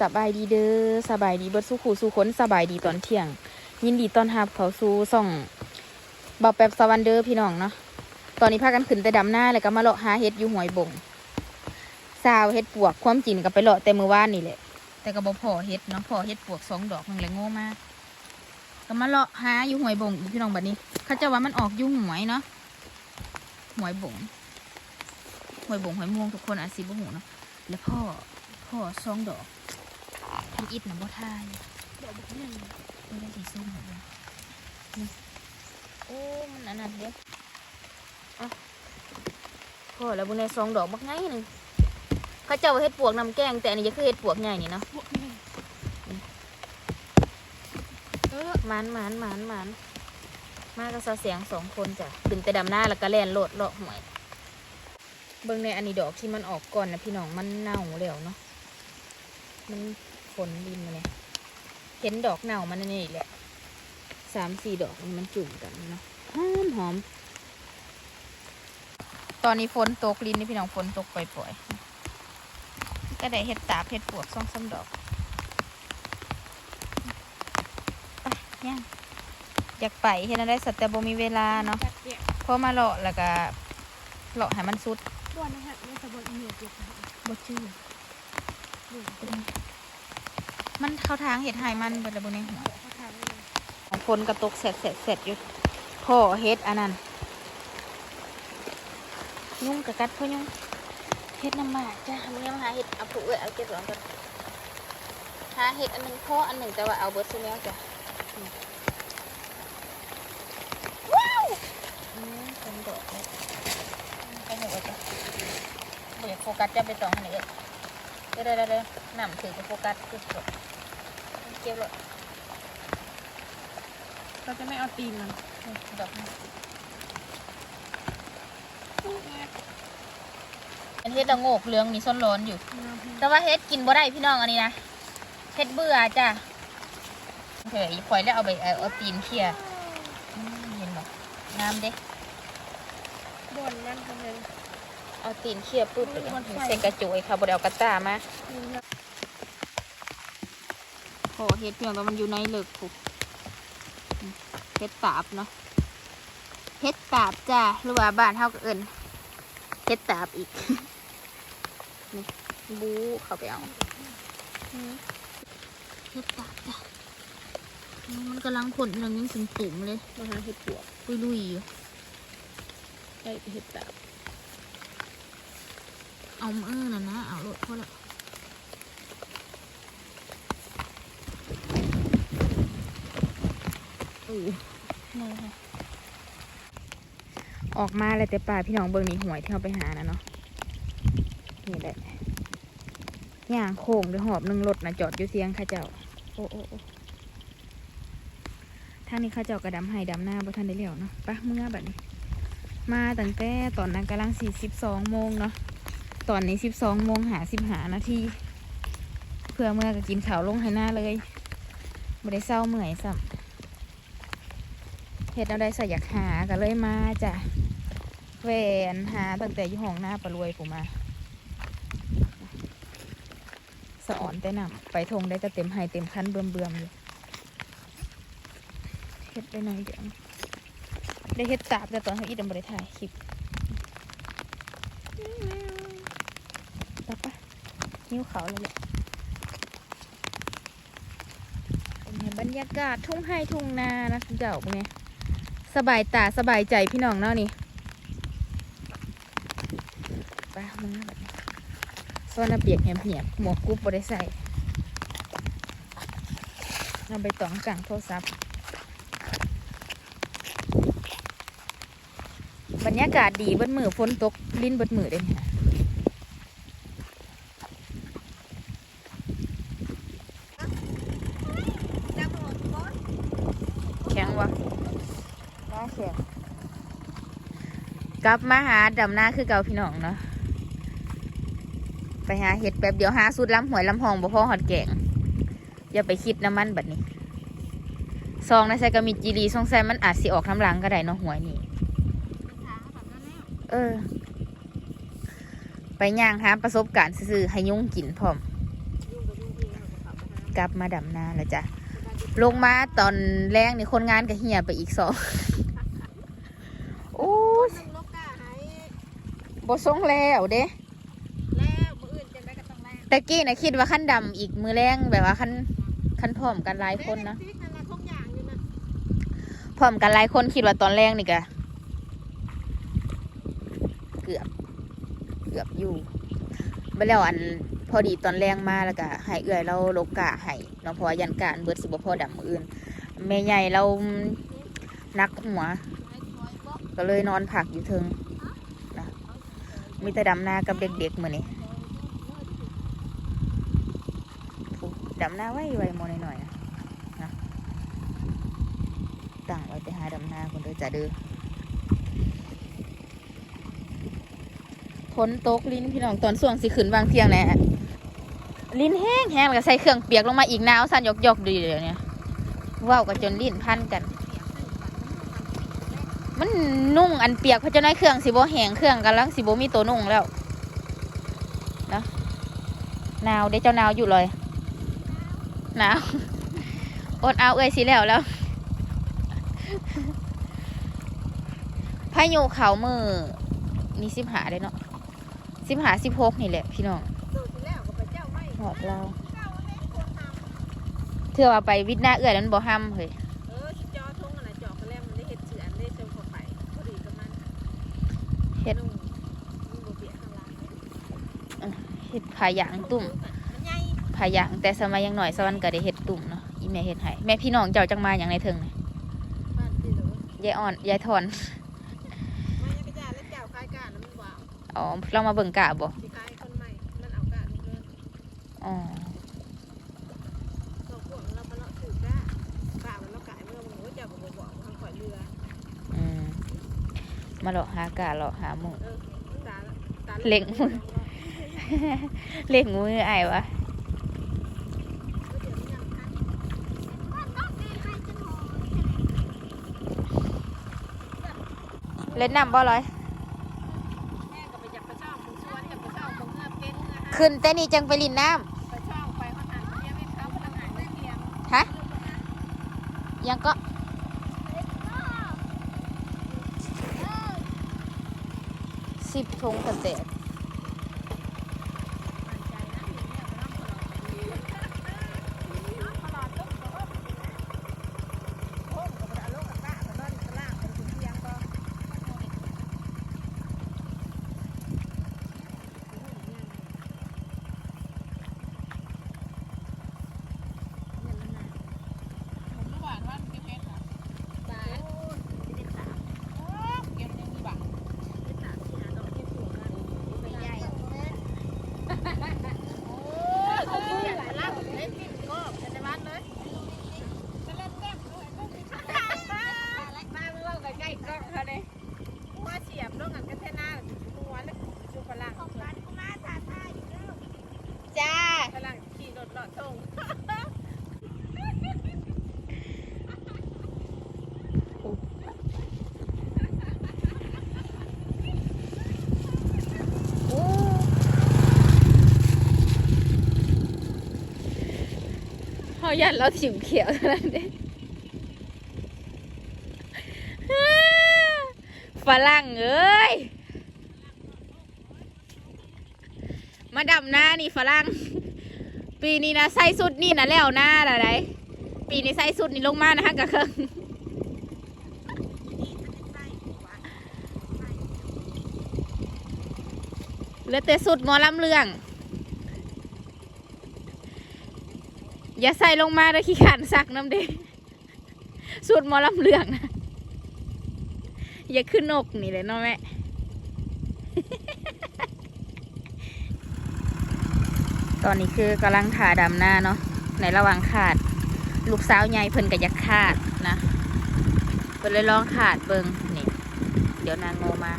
สบายดีเด้อสบายดีเบิดสู้ขู่สู้ค้นสบายดีตอนเที่ยง ยินดีตอนรับเขาสู่ส่องเบาแป๊บสวันเดอร์พี่น้องเนาะตอนนี้พากันขึ้นแต่ดำหน้าแล้วก็มาเลาะหาเห็ดอยู่หวยบงสาวเห็ดปวกความจริงก็ไปเลาะแต่มือว่านนี่แหละ แต่ก็บ่พอเห็ดเนาะพอเห็ดปวกสองดอกมันเลยโง่มากก็มาเลาะหาอยู่หวยบงพี่น้องแบัดนี้เขาจะว่ามันออกอยู่หวยเนาะหวยบงหวยบงหวยม่วงทุกคนอาจสิบ่หูเนาะแล้วพ่อพ่อสองดอก พี่อิดนะบ่ทายดอกบักหนึ่งไม่ได้สีส้มเหรอนี่โอ้มันอันนั้นเด้ออะพ่อแล้วบุญในสองดอกบักไงหนึ่งเขาเจ้าว่าเฮ็ดปวกนำแกง แต่อันนี้จะคือเฮ็ดปวกใหญ่นี่เนาะบวกหนึ่งเออหมันหมันหมันหมันมากับสาวเสียงสองคนจ้ะขึ้นแต่ดำหน้าแล้วก็แล่นโลดเลาะหวยเบิ่งในอันนี้ดอกที่มันออกก่อนนะพี่น้องมันเน่าแล้วเนาะมัน ฝนดินมาเนี่ยเห็นดอกเน่ามันนี่แหละสามสี่ดอกนี่มันจุ่มกันเนาะหอมหอม ตอนนี้ฝนตกลินนี่พี่น้องฝนตกปล่อยๆก็ได้เห็ดตาบเห็ดปวกสองสามดอกไปย่างอยากไปเห็นอะไรสัตว์แต่บ่มีเวลาเนาะจัดเนี่ยพอมาเลาะแล้วก็เลาะให้มันสุดบ่อนนะฮะในสะบนเหนือเปียกนะฮะบ่ชื่อดู มันเข้าทางเห็ดหายมันเบิดแล้วบ่ในหัวเขาทำเลยของฝนกระตกเสร็จเสร็จเสร็จอยู่พ่อเฮ็ดอันนั้นยุ่งกะกัดพ่อยุ่งเฮ็ดน้ำหมากจ้ามึงยังหาเฮ็ดเอาผู้เอ้ยเอาเก็บหลังกันหาเฮ็ดอันหนึงพ่ออันหนึ่งแต่ว่าเอาเบิดซื้อแล้วจ้ะอืมว้าวอืมเป็นดอกเลยอืมไปหัวจ้ะบ่อยากโฟกัสจะไปตองอันนี้เอ้ยเดี๋ยวเดี๋ยวเดี๋ยวหนำถือจะโฟกัสคือดอก เก็บเลยเราจะไม่เอาตีนมันดอกนี้อันเฮ็ดละโงกเหลืองมีส้นร้อนอยู่ แต่ว่าเฮ็ดกินบ่ได้พี่น้องอันนี้นะเฮ็ดเบื่อจ้ะเฮ้ยข่อยแล้วเอาไปเอาเอาตีนเขี่ยอืมเห็นบ่น้ำเด้บ่อนมันทำไมเอาตีนเขี่ยปุ๊บเลยมันไฟเส้นกระจุยค่ะบ่ได้เอากระต้ามา โหเฮ็ดเพียงแต่มันอยู่ในเลิกผูกอืมเฮ็ดตาบเนาะเฮ็ดตาบจ้ะหรือว่าบ้านเฮาก็เอิ้นเฮ็ดตาบอีกนี่บูเข้าไปเอาเฮ็ดตาบจ้ะอืมมันกำลังผลกำลังยังเป็นตุ่มเลยมาหาเห็ดปวกปุยลุยอยู่ได้เห็ดตาบเอามือน่ะนะเอาโลดพอละอู้นี่ ค่ะออกมาเลยแต่ป่าพี่น้องเบิ่งนี่หวยที่เราไปหานะเนาะนี่แหละย่างโค้งด้วยหอบหนึ่งรถนะจอดอยู่เสียงข้าเจ้า โอ้โอ้โอ้ทางนี้ข้าเจ้ากระดำให้ดำหน้าบ่ทันได้แล้วเนาะปะเมื่อแบบนี้ มาตั้งแต่ตอนนั้นกำลังสี่สิบสองโมงเนาะตอนนี้สิบสองโมงหาสิบหานาทีเพื่อเมื่อก็กินข้าวลงให้หน้าเลยไม่ได้เศร้าเมื่อยสัม เฮ็ดเอาได้ใส่อยากหาก็เลยมาจ้ะแหวนหาตั้งแต่ยู่ห้องหน้าปลารวยผมมาสะอ่อนแต่นำไปทงได้แต่เต็มไฮเต็มคันเบื่อมเบื่อมอยู่เฮ็ดได้หน่อยเดียวได้เฮ็ดตาบแต่ตอนเขาอีดำบริถ่ายคลิปตับปะนิ้วเขาเลยแหละเป็นบรรยากาศทุ่งไฮทุ่งนานะคุณเจ้าเป็นไง สบายตาสบายใจพี่น้องเนาะนี่ไปมึงนะแบบนี้โซนเปียกแหมเหียบหมวกกุ๊บบได้ใส่เอาไปตองกลางโทรศัพท์บรรยากาศดีบนมือฝนตกลิ้นบนมือเด้เนี่ยแข็งวะน่าแข็ง กลับมาหาดำหน้าคือเก่าพี่น้องเนาะไปหาเห็ดแบบเดียวหาสูตรล้ำหวยล้ำหองบ่พ่อหอดแกงอย่าไปคิดน้ำมันแบบนี้ซองในใส่กระมิดจีรีสงสัยมันอาจสิออกน้ำหลังก็ได้เนาะหวยนี่เออ ไปย่างหาประสบการณ์ซื่อให้ยุ่งกินพร้อม กลับมาดำนาแล้วจ้ะลงมาตอนแรงนี่คนงานก็เหี่ยไปอีกสองโอ้ย นั่งลกกะหาย บ่ส่งแล้วเด้แล้วมืออื่นจะได้ก็ต้องแลกตะกี้นะคิดว่าขั้นดำอีกมือแรงแบบว่าขั้นขั้นพร้อมกันหลายคนนะเด็กๆนั่นแหละทุกอย่างอยู่นะพร้อมกันหลายคนคิดว่าตอนแรกนี่กะเกือบ เกือบอยู่ไปแล้วอันพอดีตอนแรงมาแล้วก็ให้เอื่อยเราโลกกะให้เนาะเพราะว่ายันการเบิดสิบ่พอดำมืออื่นแม่ใหญ่เรานักหัว ก็เลยนอนผักอยู่เทิงนะ มีแต่ดำนากับเด็กๆมือนี่ดำนาไว้ไว้โมหน่อยๆนะตั้งไว้ไปหาดำนาคนเดียวจะเด้อฝนตกลิ้นพี่น้องตอนส่วงสิขึ้นวางเที่ยงแหละลิ้นแห้งแห้งแล้วก็ใส่เครื่องเปียกลงมาอีกหนาวสั่นยกๆดีเดี๋ยวนี้ว้าวกันจนลิ้นพันกัน มันนุ่งอันเปียกเพราะเจ้าน้อยเครื่องสิบ่แหงเครื่องกันลังสิบ่มีตัวนุ่งแล้วนะหนาวเด้เจ้าหนาวอยู่เลยหนาวอดเอาเอ้ยสิแล้วแล้วพายุเขามือนี่สิบหาเลยเนาะสิบหาสิบหกนี่แหละพี่น้องโดดแล้วก็ไปเจ้าไม่หอดเราเทื่อว่าไปวิทย์หน้าเอื้อยนั้นบ่ห้ำเฮ้ย เออจอทงอะไรจอกเขาแล้วมันได้เห็ดเฉือนได้เชิงเข้าไปพอดีกับมัน เฮ็ด นุ่งนุ่งบ่เปียกข้างล่าง เฮ็ดผายางตุ่มมันใหญ่ผายางแต่สมัยยังหน่อยสวรรค์ก็ได้เฮ็ดตุ่มเนาะอีแม่เฮ็ดให้แม่พี่น้องเจ้าจังมาอย่างในเทิงน่ะบ้านที่เหลือยายอ่อนยายถอนไม่ยังไปจ่ายแล้วเจ้าคายกาดแล้วมันหวานอ๋อเรามาเบิ่งกะบ่สิคายคนใหม่มันเอากาดนี่เลยอ๋อสองพวกเราไปเลาะถือกาดกาดมันเรากายเมื่อมันก็เจ้าก็บ่บอกทางข่อยเรืออืมมาเลาะหากะเลาะหาหมูเออตาตาเล็งมือ เล่งมืออ้วะเล่นน้ำบ่ลอย ขึ้นแต่นี่จังไปลินน้ำฮะ ยังก็สิบทงกระเสด Ha, ha, ha. ยันเราถิวเขียวเท่านั้นเองฝรั่งเอ้ย มาดำหน้านี่ฝรั่ง ปีนี้นะใส่สุดนี่นะแล้วหน้าอะไรปีนี้ใส่สุดนี่ลงมานะฮะกะเครื่องเหลือแต่สุดหมอลำเรื่อง อย่าใส่ลงมาเลยขี้ขันสักน้ำเด้สูตรมอลำเหลืองนะอย่าขึ้นนกนี่เลยเนาะแม่ตอนนี้คือกำลังถ่าดำหน้าเนาะในระหว่างขาด ลูกสาวใหญ่เพิ่นก็อยากขาดนะเพิ่นเลยลองขาดเบิงนี่ เดี๋ยวนางโงมา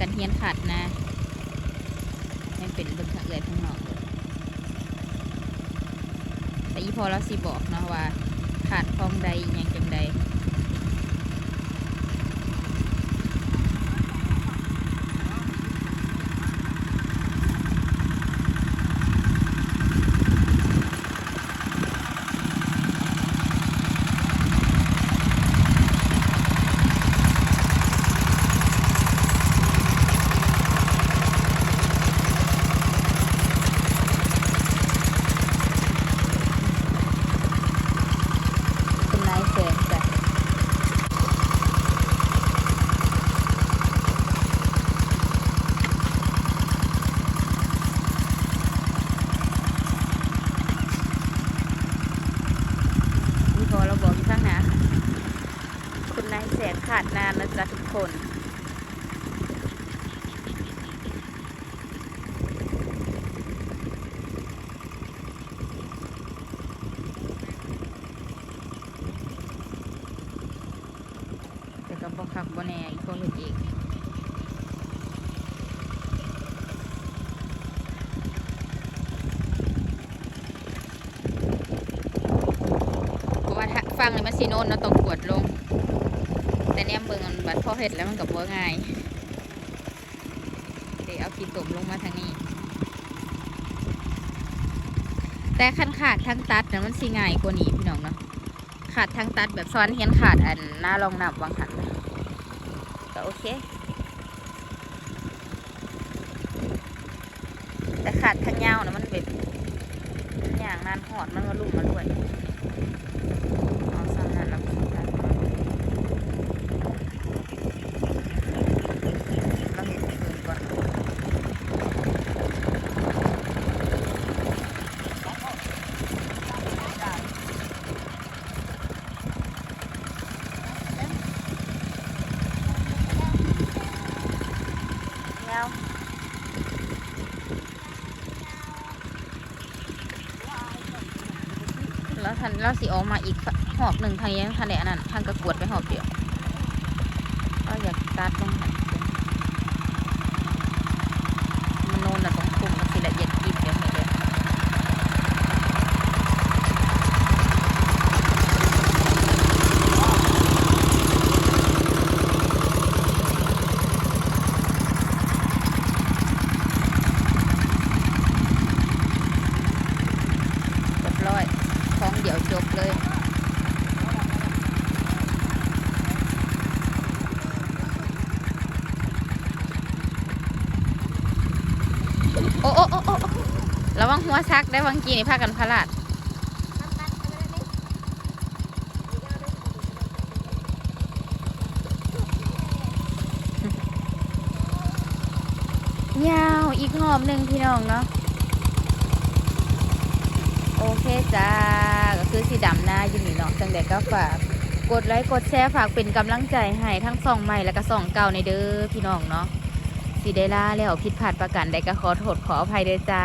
กันเฮียนขัดนะให้เป็นเบิ่งทางเอือยข้างนอกแต่อีพอเราสิบอกเนาะว่า ขาดคลองใดอหยังจังใด อีกเพราะว่าถ้าฟังเลยมัน สีโนนเนาะต้องกวดลง แต่เนี่ยเบิ่งมันบัดพอเห็ดแล้วมันกับว่าง่ายเดี๋ยวเอาขีดตมลงมาทางนี้ แต่ขั้นขาดทั้งตัดนะมันสีง่ายกว่านี้พี่น้องเนาะขาดทั้งตัดแบบซ้อนเห็นขาดอันหน้ารองนับวางหันก็โอเค แต่ขาดทั้งยาวนะมันแบบอย่างนานหอดมันก็ลุ่มมาด้วยเอาซ้ำนั่นแล้วก็ตัดมาเราเห็นเพิ่มก่อนยาว แล้วทันเราสิออกมาอีกหอบหนึ่งทางยังทันเดอันนั้นทางกระกวดไปหอบเดียวก็อยากตัดลงหันมันโนนอะตรงคุมมันสิละเอียดยิบเดี๋ยวนี้เลย เรียบร้อยท้องเดี๋ยวจบเลย โอ้โอ้โอ้โอ้โอ้ระวัง หัวซักได้วังกีนี่พากันพลาดยาวอีกหอบหนึ่งพี่น้องเนาะโอเคจ้าก็คือสีดำหน้าอยู่นี่เนาะจังเด็กก็ฝากกดไลค์กดแชร์ฝากเป็นกำลังใจให้ทั้งสองใหม่และก็สองเก่าในเด้อพี่น้องเนาะ สีได้ล่าแล้วผิดพลาดประกันใดก็ขอโทษขออภัยเด้อจ้า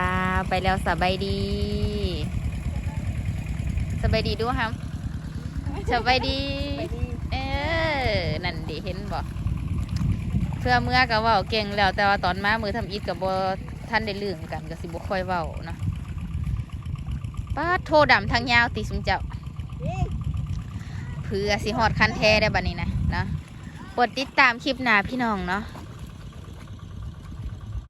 ไปแล้วสบายดีสบายดีด้วยครับสบายดี เออ นั่นดิเห็นบ่เพื่อเมื่อก็เว้าเก่งแล้วแต่ว่าตอนมามือทำอิดกับบ่ท่านได้เรื่องกันก็สิบ่ค่อยเว้าเนาะป้าโทดำทางยาวติสุมเจ้าเพื่อสิหอดคันแท้ได้บัดนี้นะนะกดติดตามคลิปหน้าพี่น้องเนาะ